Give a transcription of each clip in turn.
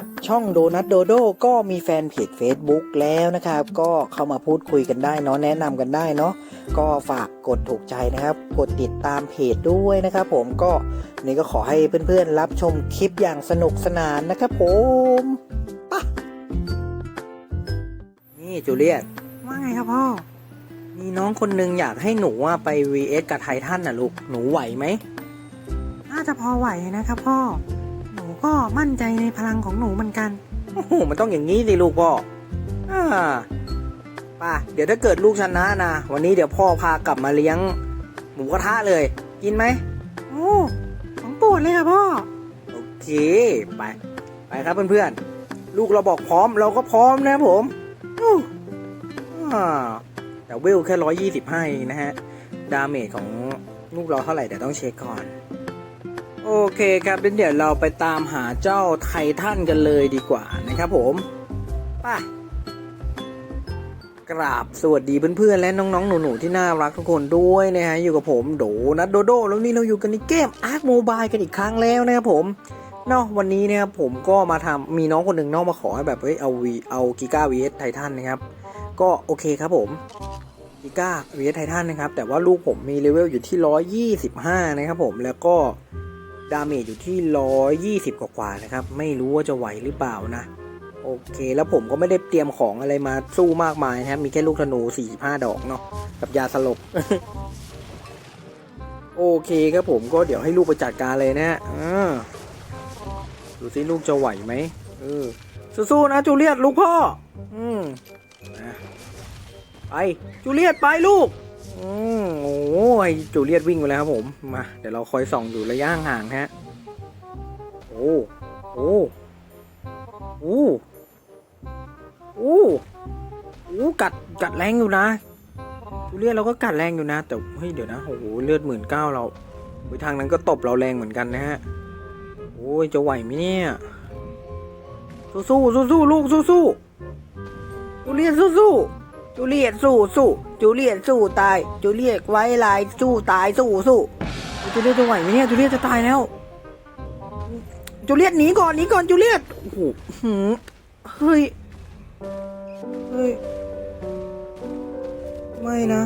นี้นะครับ ช่องโดนัทโดโดก็มีแฟนเพจ Facebook แล้วนะครับ ก็เข้ามาพูดคุยกันได้เนาะแนะนำกันได้เนาะก็ฝากกดถูกใจนะครับ กดติดตามเพจด้วยนะครับ ผมก็วันนี้ก็ขอให้เพื่อนๆรับชมคลิปอย่างสนุกสนานนะครับ ผมไปะนี่จูเลียตว่าไงครับพ่อมีน้องคนนึงอยากให้หนูว่าไป VS กับไททันน่ะลูกหนูไหวไหมน่าจะพอไหวนะครับพ่อหนู ก็มั่นใจในพลังของหนูเหมือนกัน โอ้โห มันต้องอย่างนี้สิลูกพ่ออ่าป่ะ เดี๋ยวถ้าเกิดลูกชนะนะ วันนี้เดี๋ยวพ่อพากลับมาเลี้ยง หมูกระทะเลย กินไหม โอ้ของโปรดเลยค่ะพ่อ โอเค ไป ไปครับเพื่อนๆ ลูกเราบอกพร้อมเราก็พร้อมนะผมอู้อ่าแต่เวลแค่ร้อยยี่สิบห้านะฮะ ดาเมจของลูกเราเท่าไหร่เดี๋ยวต้องเช็คก่อน โอเคครับเดี๋ยวเราไปตามหาเจ้าไททันกันเลยดีกว่านะครับผมไปกราบสวัสดีเพื่อนๆและน้องๆ หนูๆ ที่น่ารักทุกคนด้วยนะฮะอยู่กับผมโดนัทโดโดแล้วนี่เราอยู่กันในเกมอาร์คโมบายกันอีกครั้งแล้วนะครับผมเนาะวันนี้นะครับผมก็มาทำมีน้องคนหนึ่งนอกมาขอให้แบบเฮ้ยเอาวีเอากิก้าวีเอสไททันนะครับ ก็โอเคครับผมกิก้าวีเอสไททันนะครับ แต่ว่าลูกผมมีเลเวลอยู่ที่ 125 นะครับผมแล้วก็ ดาเมจอยู่ที่ 120 กว่าๆนะครับ ไม่รู้ว่าจะไหวหรือเปล่านะ โอเค แล้วผมก็ไม่ได้เตรียมของอะไรมาสู้มากมายนะครับ มีแค่ลูกธนู 45 ดอกเนาะ กับยาสลบ โอเคครับผมก็เดี๋ยวให้ลูกไปจัดการเลยนะฮะอ่าดูสิลูกจะไหวไหมเออสู้ๆนะจูเลียตลูกพ่อ อืมไปจูเลียตไปลูก อืมโอ้ยจูเลียตวิ่งไปแล้วครับผม มา เดี๋ยวเราคอยส่องอยู่ระยะห่างฮะ โอ้โอ้โอ้โอ้โอ้กัดกัดแรงอยู่นะจูเลียตเราก็กัดแรงอยู่นะ แต่เฮ้ยเดี๋ยวนะ โอ้โหเลือดหมื่นเก้าเราไปทางนั้นก็ตบเราแรงเหมือนกันนะฮะ โอ้ยจะไหวไหมเนี่ย สู้สู้สู้สู้ลูกสู้สู้จูเลียตสู้สู้ จูเลียตสู้สู้จูเลียตสู้ตาย จูเลียตไว้ลายสู้ตายสู้สู้จูเลียตจะไหวไหมเนี่ยจูเลียตจะตายแล้ว จูเลียตหนีก่อนหนีก่อนจูเลียตโอ้โหเฮ้ยเฮ้ยไม่นะ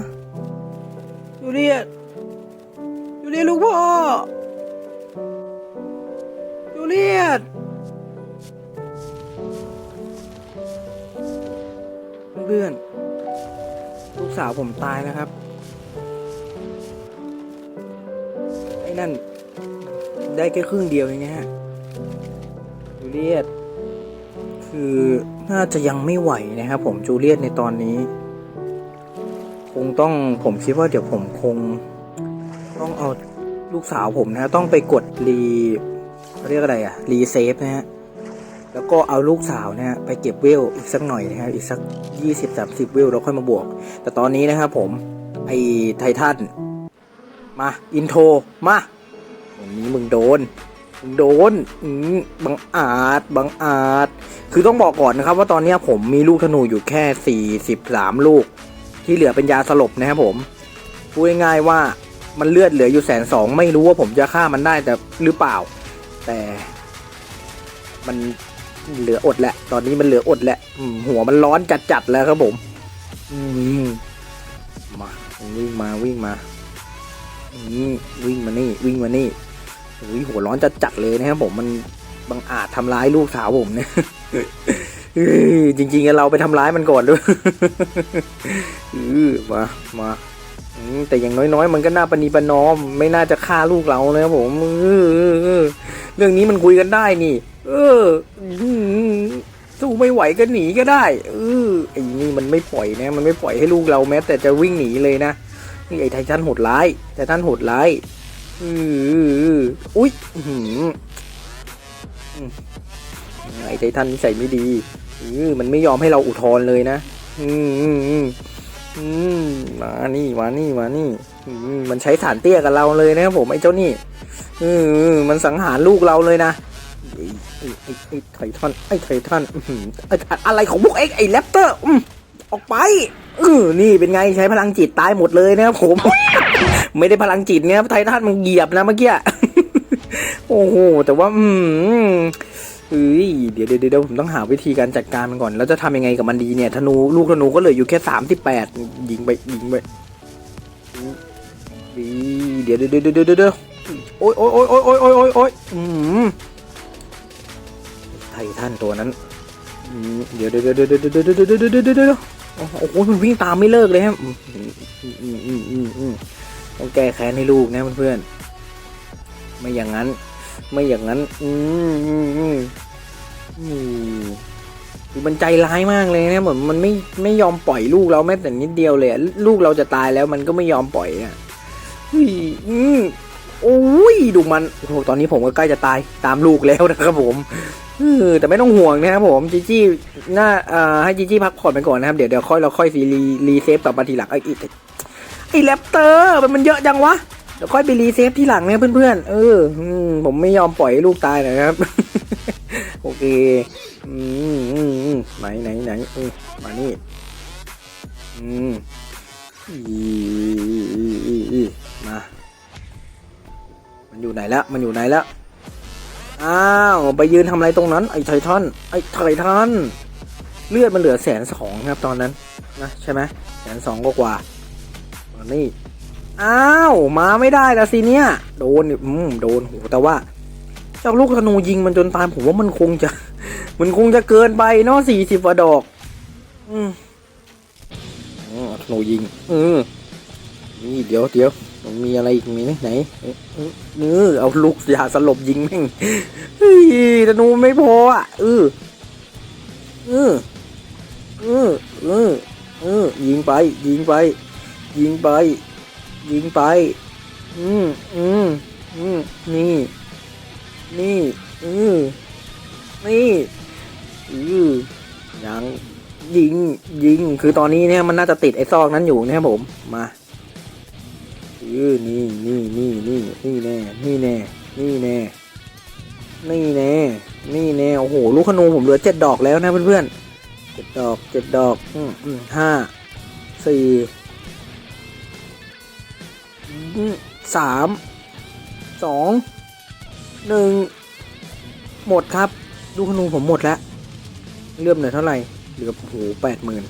จูเลียตจูเลียตลูกพ่อจูเลียตเพื่อน กสาวผมตายแล้วครับ ไอ้นั่น ได้แค่ครึ่งเดียวเองนะฮะจูเลียตคือน่าจะยังไม่ไหวนะครับผมจูเลียตในตอนนี้ คงต้องผมคิดว่าเดี๋ยวผมคง ต้องเอาลูกสาวผมนะ ต้องไปกดรีเขาเรียกอะไรอะรีเซฟนะฮะ แล้วก็เอาลูกสาวนะฮะไปเก็บเวลอีกสักหน่อยนะครับอีกสักยี่สิบสามสิบเวลเราค่อยมาบวก แต่ตอนนี้นะครับผมไอ้ไททันมาอินโทรมาวันนี้มึงโดนมึงโดนอืมบังอาจบังอาจ คือต้องบอกก่อนนะครับ ว่าตอนนี้ผมมีลูกธนูอยู่แค่สี่สิบสามลูก ที่เหลือเป็นยาสลบนะครับผมพูดง่ายๆว่ามันเลือดเหลืออยู่แสนสองไม่รู้ว่าผมจะฆ่ามันได้แต่หรือเปล่า แต่มัน เหลืออดแหละ ตอนนี้มันเหลืออดแหละหัวมันร้อนจัดๆแล้วครับผมอืมาวิ่งมาวิ่งมาอืมวิ่งมานี่วิ่งมานี่อุ้ยหัวร้อนจัดๆเลยนะครับผมมันบังอาจทำร้ายลูกสาวผมเนี่ยจริงๆเราไปทำร้ายมันก่อนด้วยเออมามาแต่อย่างน้อยๆ มันก็น่าปณีประนอม ไม่น่าจะฆ่าลูกเรานะครับผมเรื่องนี้มันคุยกันได้นี่ เออสู้ไม่ไหวก็หนีก็ได้เออไอ้นี่มันไม่ปล่อยนะ มันไม่ปล่อยให้ลูกเราแม้ แต่จะวิ่งหนีเลยนะนี่ไอ้ไททันโหดร้ายไททันโหดร้ายเอออุ้ยหืมไอ้ไททันนิสัยไม่ดีเออมันไม่ยอมให้เราอุทธรเลยนะ อืมอืมอืมมานี่มานี่มานี่อืมมันใช้ฐานเตี้ยกับเราเลยนะครับผมไอ้เจ้านี่เออมันสังหารลูกเราเลยนะ ไอ้ไอ้ไททันไอ้ไททันอะไรของพวกเอ็กไอ้แรปเตอร์ออกไปออนี่เป็นไงใช้พลังจิตตายหมดเลยนะครับผม ไม่ได้พลังจิตเนี่ยไทท่านมันเหยียบนะเมื่อกี้โอ้โหแต่ว่า อืมเฮ้ยเดี๋ยวเดี๋ยวผมต้องหาวิธีการจัดการมันก่อน แล้วจะทำยังไงกับมันดีเนี่ยธนูลูกธนูก็เหลืออยู่แค่สามสิบแปดยิงไปยิงไปเดี๋ยวเดี๋ยวเดี๋ยวเดี๋ยวโอ้ยโอ้ยโอ้ยโอ้ยโอ้ยโอ้ยโอ้ยอืม ไททันตัวนั้นเดี๋ยวเดี๋ยวเดี๋ยวเดี๋ยวเดี๋ยวเดี๋ยวเดี๋ยวเดี๋ยวเดี๋ยวเดี๋ยวโอ้โหมันวิ่งตามไม่เลิกเลยฮะอืมต้องแก้แค้นให้ลูกนะเพื่อนๆไม่อย่างนั้น ไม่อย่างนั้น อืมอืมอืมอืมมันใจร้ายมากเลยนะเหมือนมันไม่ไม่ยอมปล่อยลูกเราแม้แต่นิดเดียวเลยลูกเราจะตายแล้วมันก็ไม่ยอมปล่อยอะอืม อ้ยดูมันโอ้โหตอนนี้ผมก็ใกล้จะตายตามลูกแล้วนะครับผมแต่ไม่ต้องห่วงนะครับผมจีจี้น่าให้จีจี้พักผ่อนไปก่อนนะครับ เดี๋ยวเดี๋ยวค่อยเราค่อยซีรีรีเซฟกลับมาทีหลังไอ้ไอ้ไอ้แรปเตอร์มันมันเยอะจังวะเดี๋ยวค่อยไปรีเซฟที่หลังนะเพื่อนๆเออผมไม่ยอมปล่อยให้ลูกตายนะครับ โอเคอืมไหนไหนไหนมานี่อืมอี อยู่ไหนล้วมันอยู่ไหนล้วอ้าวไปยืนทำอะไรตรงนั้นไอ้ไททันไอ้ไททันเลือดมันเหลือแสนสองครับตอนนั้นนะใช่ไหมแสนสองก็กว่านี่อ้าวมาไม่ได้ละสิเนี่ยโดนอืมโดนโหแต่ว่า เจ้าลูกธนูยิงมันจนตายผมว่ามันคงจะ มันคงจะเกินไปเนาะสี่สิบกว่าดอก อืมอ๋อธนูยิงเออนี่เดี๋ยวเดี๋ยว มันมีอะไรอีกมีไหมไหนเออเออเอาลูกยาสลบยิงแม่งเฮ้ยธนูไม่พออะเออเออเออเออเออยิงไป ยิงไป ยิงไป ยิงไป อืมอืมอืมนี่ นี่อือนี่อือยังยิงยิงคือตอนนี้เนี่ยมันน่าจะติดไอ้ซอกนั้นอยู่นะครับผมมา อือนี่นี่นี่นี่นี่แน่นี่แน่นี่แน่นี่แน่นี่แน่โอ้โหลูกขนูผมเหลือเจ็ดดอกแล้วนะเพื่อนๆเจ็ดดอกเจ็ดดอกอืมอืมห้าสี่สามสองหนึ่งหมดครับดูกขนูผมหมดแล้วเลื่อมเหลือเท่าไหร่เหลือโอ้โหแปดหมื่น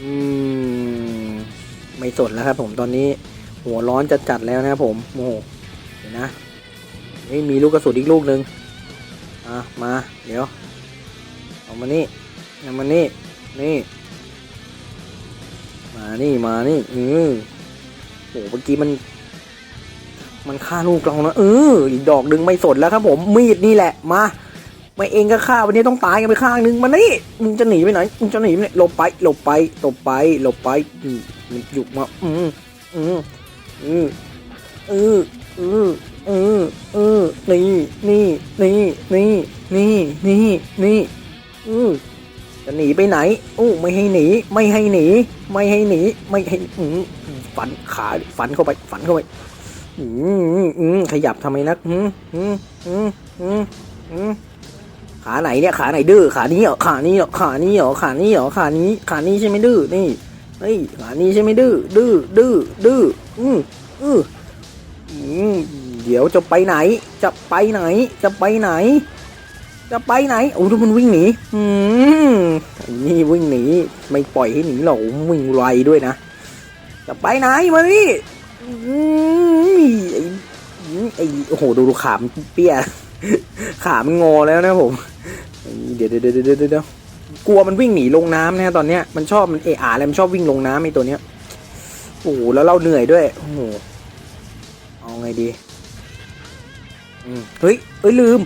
อืมไม่สนแล้วครับผมตอนนี้ หัวร้อนจะจัดแล้วนะครับผมโอ้โหเดี๋ยวนะนี่มีลูกกระสุนอีกลูกหนึ่งอะมาเดี๋ยวเอามานี่เอามานี่นี่มานี่มานี่อือโอ้โหเมื่อกี้มัน มันฆ่าลูกเรานะเอออีกดอกหนึ่งไม่สนแล้วครับผมมีดนี่แหละมาไม่เองก็ฆ่าวันนี้ต้องตายกันไปข้างหนึ่งมานี่มึงจะหนีไปไหนมึงจะหนีไปไหนหลบไปหลบไปหลบไปหลบไปอืมมันหยุดมาอืมอืม อืมอืมอืมอือืมนี่นี่นี่นี่นี่นี่นี่อืมจะหนีไปไหนอู้ไม่ให้หนี ไม่ให้หนี ไม่ให้หนี ไม่ให้อืมฟันขาฟันเข้าไปฟันเข้าไปอืมอืมขยับทำไมนักอืมอืมอืมอืมอืมขาไหนเนี่ยขาไหนดื้อขานี้เหรอขานี้เหรอขานี้เหรอขานี้เหรอขานี้ขานี้ใช่ไหมดื้อนี่ เฮ้ยขานี้ใช่ไหมดื้อดื้อดื้อดื้ออืมอืมอืมเดี๋ยวจะไปไหน จะไปไหน จะไปไหน จะไปไหนโอ้ดูมันวิ่งหนีอืมนี่วิ่งหนีไม่ปล่อยให้หนีหรอกวิ่งไวด้วยนะ จะไปไหนมาดิอืมไอ้ไอ้โอ้โหดูดูขามนเปี้ยขามันงอแล้วนะผมเดี๋ยวเดี๋ยวเดี๋ยวเดี๋ยว กลัวมันวิ่งหนีลงน้ำนะตอนเนี้ยมันชอบมันเอะอะอะไรมันชอบวิ่งลงน้ำไอ้ตัวเนี้ยโอ้โหแล้วเราเหนื่อยด้วยโอ้โหเอาไงดีอืมเฮ้ยเอ้ยลืม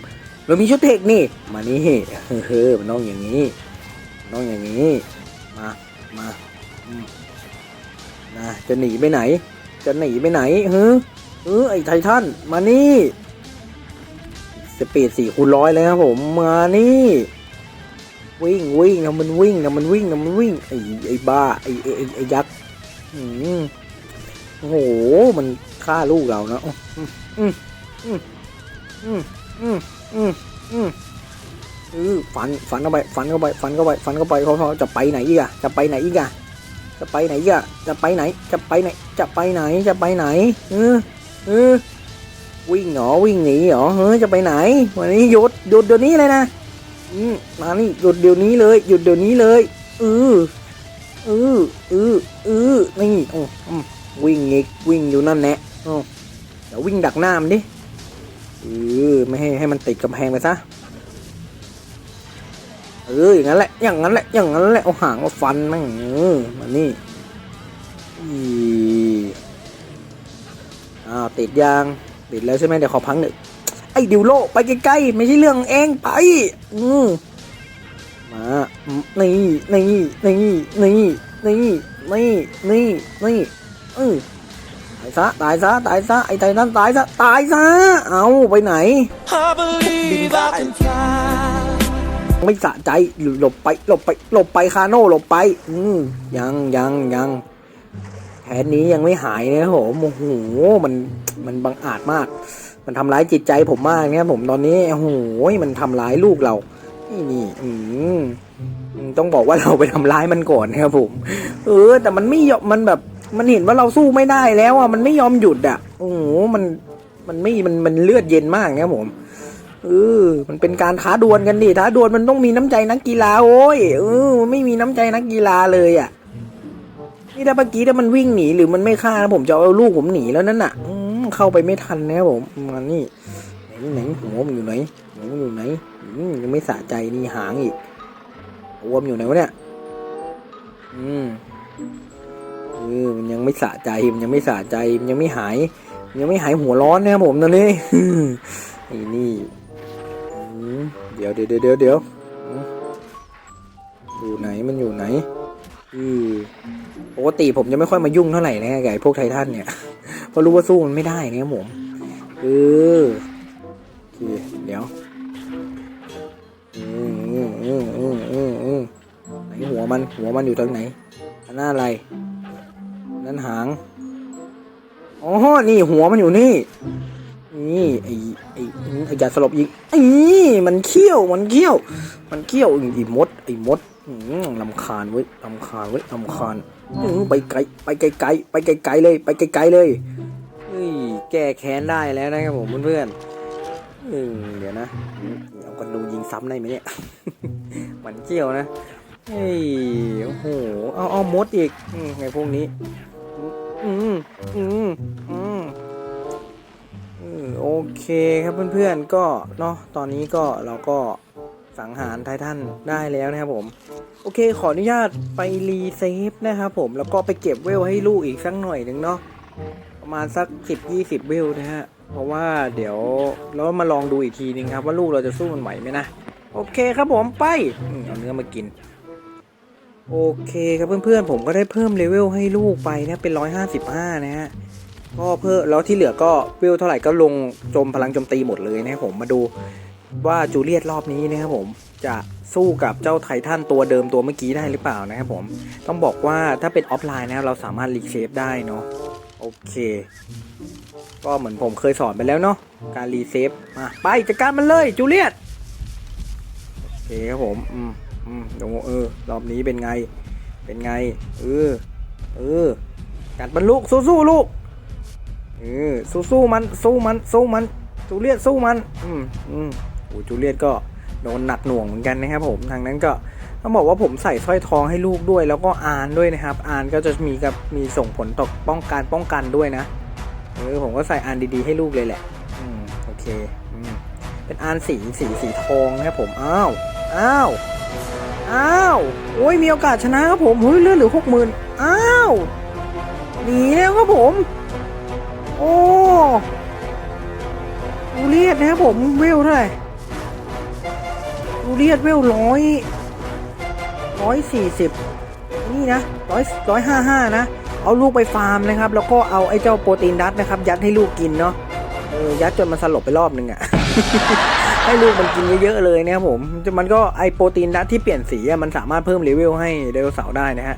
เรามีชุดเทคนี่ มานี่เฮ้อมันต้องอย่างนี้นต้องอย่างนี้มามาอืมนะจะหนีไปไหน จะหนีไปไหนเฮ้อเออไอ้ไททันมานี่สปีดสี่คูณร้อยเลยครับผมมานี่ วิ่งวิ่งนะมันวิ่งนะมันวิ่งนะมันวิ่งไอ้ไอ้บ้าไอ้ไอ้ไอ้ยักษ์โอ้โหมันฆ่าลูกเรานะอืมอืมอืมอืมอืมอืมอืมเออฟันฟันเข้าไปฟันเข้าไปฟันเข้าไปฟันเข้าไปเขาเขาจะไปไหนอีกอะจะไปไหนอีกอะจะไปไหนอะจะไปไหน จะไปไหน จะไปไหนจะไปไหนเออเออเอวิ่งเหรอวิ่งหนีเหรอเฮ้ยจะไปไหน วันนี้หยุดหยุดเดี๋ยวนี้เลยนะ อืมมานี่หยุดเดี๋ยวนี้เลย หยุดเดี๋ยวนี้เลยเออเออเออเออนี่อืมอืมวิ่งอีกวิ่งอยู่นั่นแหละโอ้เดี๋ยววิ่งดักหน้ามันดิเออไม่ให้ให้มันติดกำแพงไปซะเอออย่างนั้นแหละ อย่างนั้นแหละ อย่างนั้นแหละ เอาหางมาฟันแมั่งเออมานี่อีอ้าวติดยาง ติดแล้วใช่ไหมเดี๋ยวขอพังหนึ่ง อ้ดิวโลไปใกล้ๆไม่ใช่เรื่องเองไป อืมมานี่นี่นี่นี่นี่นี่นี่นี่เออตายซะตายซะตายซะไอ้ไททันตายซะตายซะเอาไปไหน I believe I can fly. ไม่สะใจหลบไปหลบไปหลบไปคาโน่หลบไป อืมยังยังยังแผนนี้ยังไม่หายนะครับผมโอ้โหมันมันบังอาจมาก มันทำร้ายจิตใจผมมากเนี่ยผมตอนนี้โอ้โหมันทำร้ายลูกเรา นี่นี่อืมต้องบอกว่าเราไปทำร้ายมันก่อนนะครับผม เออ แต่มันไม่ยอมมันแบบ มันเห็นว่าเราสู้ไม่ได้แล้วอะมันไม่ยอมหยุดอะโอ้โหมันมันไม่มันมันเลือดเย็นมากนะครับผมเออมันเป็นการท้าดวลกันดิท้าดวลมันต้องมีน้ำใจนักกีฬาโอ้ยเออไม่มีน้ำใจนักกีฬาเลยอะนี่ถ้าเมื่อกี้ถ้ามันวิ่งหนีหรือมันไม่ฆ่านะผมจะเอาลูกผมหนีแล้วนั่นน่ะอื เข้าไปไม่ทันนะครับผมมานี่ไหนไหนหัวมันอยู่ไหนหัวมันอยู่ไหนยังไม่สะใจนี่หางอีกหัวมันอยู่ไหนวะเนี่ยอืมเออมันยังไม่สะใจมันยังไม่สะใจมันยังไม่หายยังไม่หายหัวร้อนนะครับผมตอนนี้ไอ้นี่เดี๋ยวเดี๋ยวเดี๋ยวเดี๋ยวเดี๋ยวอืมอยู่ไหนมันอยู่ไหนอือ ปกติผมจะไม่ค่อยมายุ่งเท่าไหร่นะไอ้พวกไททันเนี่ยเพราะรู้ว่าสู้มันไม่ได้นะผมเออโอเดี๋ยวอืมอืมอืมอืมอือไหนหัวมันหัวมันอยู่ตรงไหนอันหน้าอะไรนั่นหางอ๋อนี่หัวมันอยู่นี่นี่ไอ้ไอ้ไอ้ยาสลบยิงไอ้มันเขี้ยวมันเขี้ยว มันเขี้ยวไอ้มดไอ้มด ลำคาญเว้ยลำคาญเว้ยลำคาญไปไกลไปไกลไกลไปไกลไกลเลย ไปไกลไกลเลยเฮ้ยแก้แค้นได้แล้วนะครับผมเพื่อนๆอืมเดี๋ยวนะเอากันดูยิงซ้ำได้ไหมเนี่ยมันเขี้ยวนะเฮ้ยโอ้โหเอาเอามดอีกไงพวกนี้อืมอืมอืมโอเคครับเพื่อนๆก็เนาะตอนนี้ก็เราก็ สังหารไททันได้แล้วนะครับผม โอเคขออนุญาตไปรีเซฟนะครับผมแล้วก็ไปเก็บเวลให้ลูกอีกสักหน่อยหนึ่งเนาะประมาณสักสิบยี่สิบเวลนะฮะเพราะว่าเดี๋ยวเรามาลองดูอีกทีนึงครับ ว่าลูกเราจะสู้มันไหวไหมนะ โอเคครับผมไปเอาเนื้อมากิน โอเคครับเพื่อนๆ ผมก็ได้เพิ่มเลเวลให้ลูกไปนะเป็นร้อยห้าสิบห้านะฮะก็เพิ่มแล้วที่เหลือก็เวลเท่าไหร่ก็ลงโจมพลังโจมตีหมดเลยนะครับผมมาดู ว่าจูเลียตรอบนี้นะครับผมจะสู้กับเจ้าไททันตัวเดิมตัวเมื่อกี้ได้หรือเปล่านะครับผมต้องบอกว่าถ้าเป็นออฟไลน์นะครับเราสามารถรีเซฟได้เนาะโอเค ก็เหมือนผมเคยสอนไปแล้วเนาะการรีเซฟมาไปจัดการมันเลยจูเลียตโอเคครับผมอืมอืมดี๋ยวเออรอบนี้เป็นไงเป็นไงเออเออกัดมันลูกสู้ๆลูกเออสู้สู้มันสู้มันสู้มันจูเลียตสู้มันอืมอืม โอ้จูเลียตก็โดนหนักหน่วงเหมือนกันนะครับผมทางนั้นก็ต้องบอกว่าผมใส่สร้อยทองให้ลูกด้วย แล้วก็อานด้วยนะครับ อานก็จะมีกับมีส่งผลต่อป้องกันป้องกันด้วยนะเออผมก็ใส่อานดีๆให้ลูกเลยแหละอืมโอเคอืมเป็นอานสีสีสีทองนะครับผมอ้าวอ้าวอ้าวโอ้ยมีโอกาสชนะครับผมเฮ้ยเลือดหลือหกหมื่นอ้าวหนีแล้วครับผม โอ้ดูเลียดนะครับผมเวลเท่าไหร่ ดูเลียดเวลร้อยร้อยสี่สิบนี่นะร้อยร้อยห้าห้านะ เอาลูกไปฟาร์มนะครับ แล้วก็เอาไอ้เจ้าโปรตีนดัตนะครับ ยัดให้ลูกกินเนาะเออยัดจนมันสลบไปรอบนึงอะให้ลูกมันกินเยอะๆเลยนะครับผมมันก็ไอโปรตีนดัตที่เปลี่ยนสีอะมันสามารถเพิ่มเลเวลให้ไดโนเสาร์ได้นะฮะ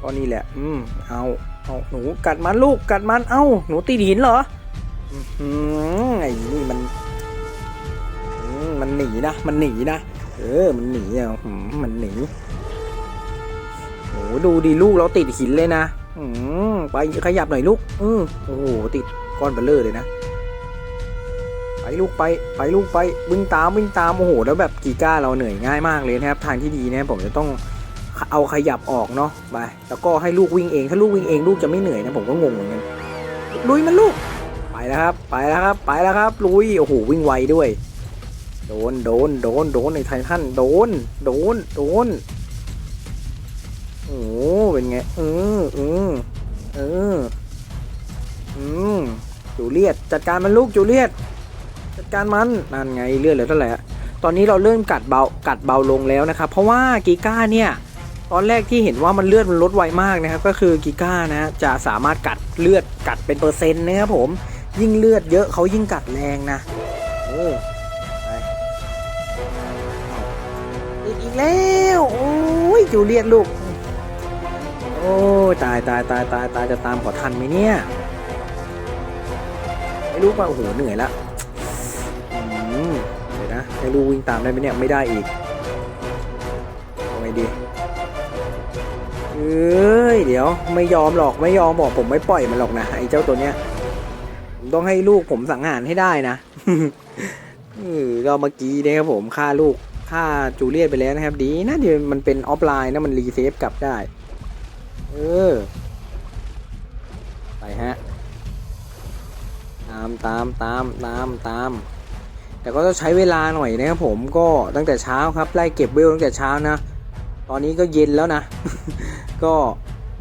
ก็นี่แหละ อืมเอาเอาหนูกัดมันลูกกัดมันเอ้าหนูตีหินเหรออืมไอ้นี่มัน มันหนีนะ มันหนีนะ เออ มันหนีอะมันหนีโอ้ดูดีลูกเราติดหินเลยนะอืมไปขยับหน่อยลูก อือโอ้โหติดก้อนเบลเลอร์เลยนะ ไปลูกไป ไปลูกไปวิ่งตามวิ่งตามโอ้โหแล้วแบบกีก้าเราเหนื่อยง่ายมากเลยนะครับ ทางที่ดีนะผมจะต้องเอาขยับออกเนาะไปแล้วก็ให้ลูกวิ่งเอง ถ้าลูกวิ่งเองลูกจะไม่เหนื่อยนะผมก็งงเหมือนกันลุยมันลูก ไปแล้วครับ ไปแล้วครับ ไปแล้วครับลุยโอ้โหวิ่งไวด้วย โดน โดน โดน โดนในไททันโดน โดน โดน โอ้เป็นไง เออเออเออ อืม จูเลียตจัดการมันลูกจูเลียตจัดการมันนั่นไงเลือดเหลือเท่าไหร่ตอนนี้เราเริ่มกัดเบา กัดเบาลงแล้วนะครับ เพราะว่ากีก้าเนี่ย ตอนแรกที่เห็นว่ามันเลือดมันลดไวมากนะครับ ก็คือกิก้านะจะสามารถกัดเลือดกัดเป็นเปอร์เซ็นต์นะครับผม ยิ่งเลือดเยอะเขายิ่งกัดแรงนะเอ อีกแล้วโอ้ยจูเลียตลูก โอ้ตายตายตายตายตายจะตามขอทันไหมเนี่ยไม่รู้ว่าโอ้โหเหนื่อยละเดี๋ยวนะให้ลูกวิ่งตามได้ไหมเนี่ยไม่ได้อีกเอาไงดีเอ้ยเดี๋ยวไม่ยอมหรอกไม่ยอมบอกผมไม่ปล่อยมันหรอกนะไอ้เจ้าตัวเนี้ยผมต้องให้ลูกผมสังหารให้ได้นะเออก็เมื่อกี้เนี่ยครับผมฆ่าลูก ฆ่าจูเลียตไปแล้วนะครับ ดีนะที่มันเป็นออฟไลน์นะมันรีเซฟกลับได้ เออ ไปฮะ ตามตามตามตามตาม แต่ก็ต้องใช้เวลาหน่อยนะครับผมก็ตั้งแต่เช้าครับไล่เก็บเวลตั้งแต่เช้านะ ตอนนี้ก็เย็นแล้วนะ ก็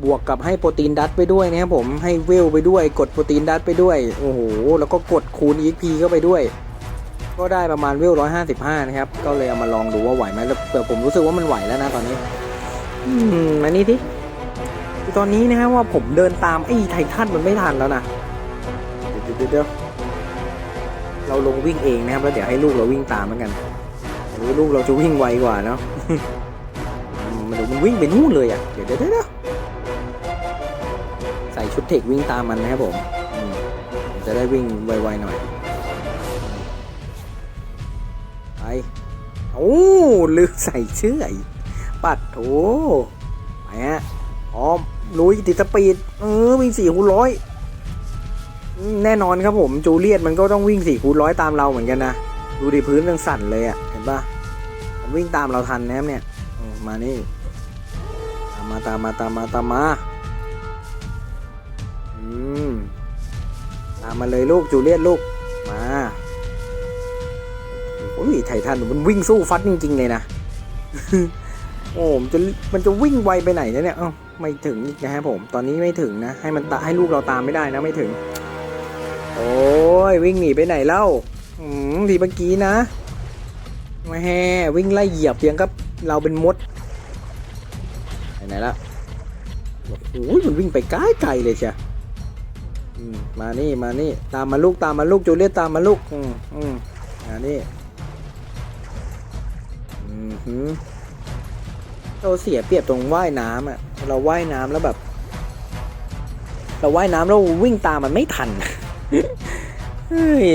บวกกับให้โปรตีนดัตไปด้วยนะครับผมให้เวลไปด้วย กดโปรตีนดัตไปด้วย โอ้โห แล้วก็กดคูณ EXP เข้าไปด้วย ก็ได้ประมาณเวล155นะครับ ก็เลยเอามาลองดูว่าไหวไหมแต่ผมรู้สึกว่ามันไหวแล้วนะตอนนี้ อืมมานี่ทีคือตอนนี้นะฮะว่าผมเดินตามไอ้ไททันมันไม่ทันแล้วนะเดี๋ยวเดี๋ยวเดี๋ยวเราลงวิ่งเองนะครับแล้วเดี๋ยวให้ลูกเราวิ่งตามเหมือนกันหรือลูกเราจะวิ่งไวกว่าเนาะมันดูมันวิ่งไปนู่นเลยอะเดี๋ยวเดี๋ยวเดี๋ยวใส่ชุดเทควิ่งตามมันนะครับผมจะได้วิ่งไวๆหน่อย โอ้ลืมใส่เชื่อกปัดโถไปฮะพร้อมลุยติดสปีดเออวิ่งสี่คูร้อยแน่นอนครับผมจูเลียตมันก็ต้องวิ่งสี่คูร้อยตามเราเหมือนกันนะดูดิพื้นยังสั่นเลยอะเห็นปะมันวิ่งตามเราทันนะครับเนี่ยมานี่ตามมาตามมาตามมาตามมาอืมตามมาเลยลูกจูเลียตลูกมา อ้ยไททันมันวิ่งสู้ฟัดจริงๆเลยนะ โอ้มันจะมันจะวิ่งไวไปไหนเนี่ยเอ้าไม่ถึงอีกนะครับผม ตอนนี้ไม่ถึงนะ ให้มันตะให้ลูกเราตามไม่ได้นะไม่ถึง โอ้ยวิ่งหนีไปไหนเล่า อืมทีเมื่อกี้นะแม่วิ่งไล่เหยียบเพียงกับเราเป็นมดไปไหนละโอ้ยมันวิ่งไปไกลไกลเลยเชียมมานี่มานี่ตามมาลูกตามมาลูกจูเลียตตามมาลูก อืมอืมมานี่ เราเสียเปรียบตรงว่ายน้ำอะ เราว่ายน้ำแล้วแบบ เราว่ายน้ำแล้ววิ่งตามมันไม่ทันเฮ้ย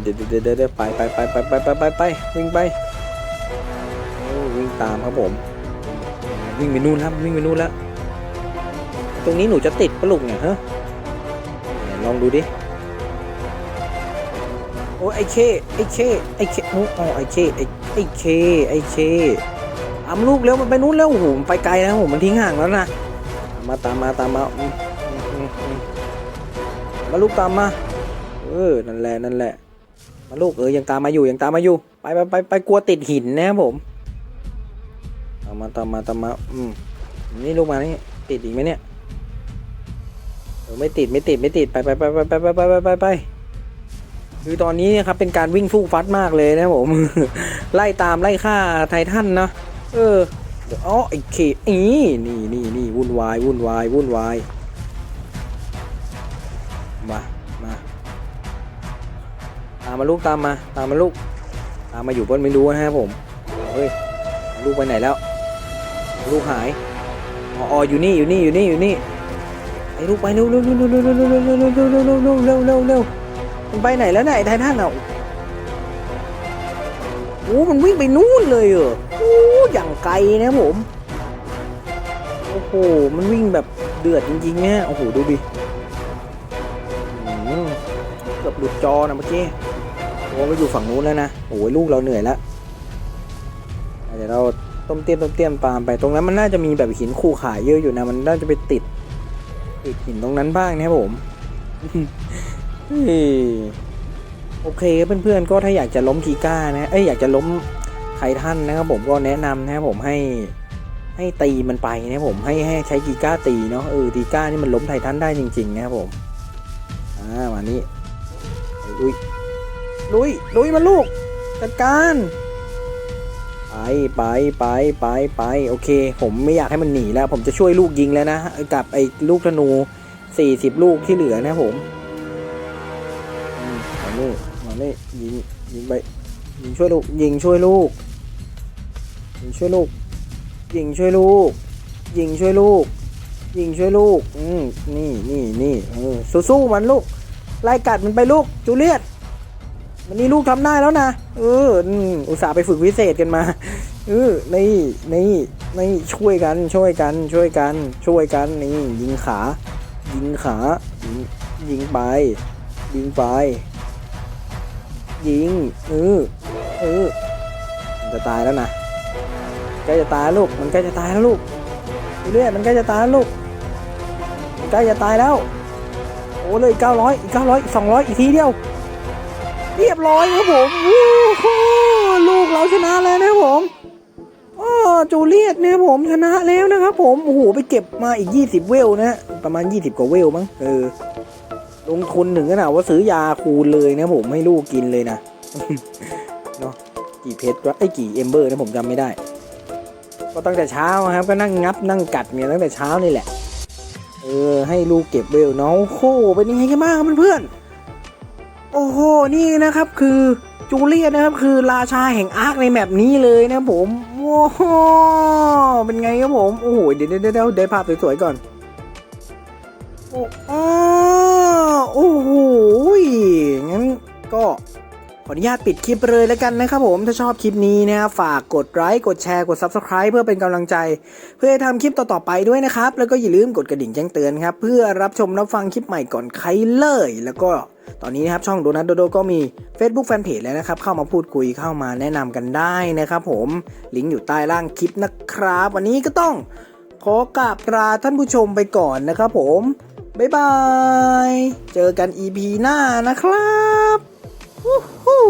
เดี๋ยวเดี๋ยวเดี๋ยวไปไปไปไปไปไปไปไปวิ่งไปวิ่งตามครับผม วิ่งไปนู่นครับวิ่งไปนู่นแล้ว ตรงนี้หนูจะติดปะลุกเนี่ยฮะลองดูดิโอ้ยไอเคไอเคไอเคโอ้อ๋อไอเคไอ ไอเคไอเคตามลูกแล้วมันไปนู่นแล้วโอ้โหมันไปไกลแล้วโอ้โหมันทิ้งห่างแล้วนะมาตามมาตามมามาลูกตามมาเออนั่นแหละนั่นแหละ มาลูกเออยังตามมาอยู่ยังตามมาอยู่ไปไปไปไปกลัวติดหินนะครับผมตามมาตามมาตามมาอืมนี่ลูกมานี่ติดอีกไหมเนี่ยเออไม่ติดไม่ติดไม่ติดไปไปไปไปไปไปไปไป คือตอนนี้นะครับเป็นการวิ่งสู้ฟัดมากเลยนะผม ไล่ตามไล่ฆ่าไททันนะเออเดี๋ยวอ๋อไอ้เคอีนี่นี่นี่วุ่นวายวุ่นวายวุ่นวายมามาตามมาลูกตามมา ตามมาลูก ตามมาอยู่บนไม่รู้นะครับผมเฮ้ยลูกไปไหนแล้ว ลูกหายอ๋ออ๋ออยู่นี่อยู่นี่อยู่นี่อยู่นี่ไอ้ลูกไปเร็วเร็วเร็วเร็วเร็วเร็วเร็วเร็วเร็วเร็วเร็วเร็ว มันไปไหนแล้วเนี่ยไอ้ไททันอะโอ้มันวิ่งไปนู่นเลยเหรอโอ้อย่างไกลนะผม โอ้โห มันวิ่งแบบเดือดจริงๆเนี่ยโอ้โห ดูดิเกือบหลุดจอนะเมื่อกี้โอ้โอ้ไปอยู่ฝั่งนู้นแล้วนะ โอ้ยลูกเราเหนื่อยแล้วเดี๋ยวเราต้มเตี้ยมต้มเตี้ยมปามไปตรงนั้นมันน่าจะมีแบบหินคู่ขายเยอะอยู่นะ มันน่าจะไปติดติดหินตรงนั้นบ้างนะครับผม โอเคครับเพื่อนๆก็ถ้าอยากจะล้มกีก้านะ เอ้ยอยากจะล้มไททันนะครับผมก็แนะนำนะครับผมให้ให้ตีมันไปนะผมให้ให้ใช้กีก้าตีเนาะเออกีก้านี่มันล้มไททันได้จริง ๆ นะครับผมอ่ามานี่ลุยลุยลุยมาลูกจัดการไปไปไปไปไปโอเค ผมไม่อยากให้มันหนีแล้ว ผมจะช่วยลูกยิงแล้วนะกับไอ้ลูกธนู 40 ลูกที่เหลือนะผม นี่มานี่ยิงยิงไปยิงช่วยลูกยิงช่วยลูกยิงช่วยลูกยิงช่วยลูกยิงช่วยลูกยิงช่วยลูกอืมนี่นี่นี่เออสู้ๆมันลูกไล่กัดมันไปลูกจูเลียตวันนี้ลูกทำได้แล้วนะเอออุตส่าห์ไปฝึกวิเศษกันมาเออนี่นี่นี่ช่วยกันช่วยกันช่วยกันช่วยกันนี่ยิงขา ยิงขายิงยิงไปยิงไป ยิงเออเออมันจะตายแล้วนะใกล้จะตายลูก มันใกล้จะตายแล้วลูกเรื่อยมันใกล้จะตายแล้วลูกมันใกล้จะตายแล้ว โอ้เลยเก้าร้อยอีกเก้าร้อยอีกสองร้อยอีกทีเดียว เรียบร้อยครับผมวู้ฮู้ลูกเราชนะแล้วนะผมอ๋อจูเลียตเนี่ยผมชนะแล้วนะครับผม โอ้โห ไปเก็บมาอีก 20 เวลนะฮะประมาณ 20 กว่าเวลมั้ง เออ ลงทุนหนึ่งขนาดว่าซื้อยาคูณเลยนะผมให้ลูกกินเลยนะเนาะกี่เพชรวะไอ้กี่เอมเบอร์นะผมจำไม่ได้ ก็ตั้งแต่เช้าครับ ก็นั่งงับนั่งกัดเนี่ยตั้งแต่เช้านี่แหละ เออ ให้ลูกเก็บเวลเนาะโอ้โหเป็นยังไงกันบ้างครับเพื่อนโอ้โห นี่นะครับคือจูเลียตนะครับคือราชาแห่งอาร์คในแมปนี้เลยนะผมโอ้โหเป็นไงครับผม โอ้โห เดี๋ยวเดี๋ยวเดี๋ยวได้ภาพสวยๆก่อน โอ้ ขออนุญาตปิดคลิปเลยแล้วกันนะครับผมถ้าชอบคลิปนี้นะครับฝากกดไลค์กดแชร์กด Subscribe เพื่อเป็นกำลังใจ เพื่อทำคลิปต่อๆไปด้วยนะครับ แล้วก็อย่าลืมกดกระดิ่งแจ้งเตือนครับ เพื่อรับชมรับฟังคลิปใหม่ก่อนใครเลย แล้วก็ตอนนี้นะครับช่องโดนัทโดโดก็มี Facebook Fanpage แล้วนะครับ เข้ามาพูดคุยเข้ามาแนะนำกันได้นะครับผมลิงก์อยู่ใต้ล่างคลิปนะครับ วันนี้ก็ต้องขอกราบลาท่านผู้ชมไปก่อนนะครับผมบ๊ายบาย เจอกัน EP หน้านะครับ ฮู้ฮู้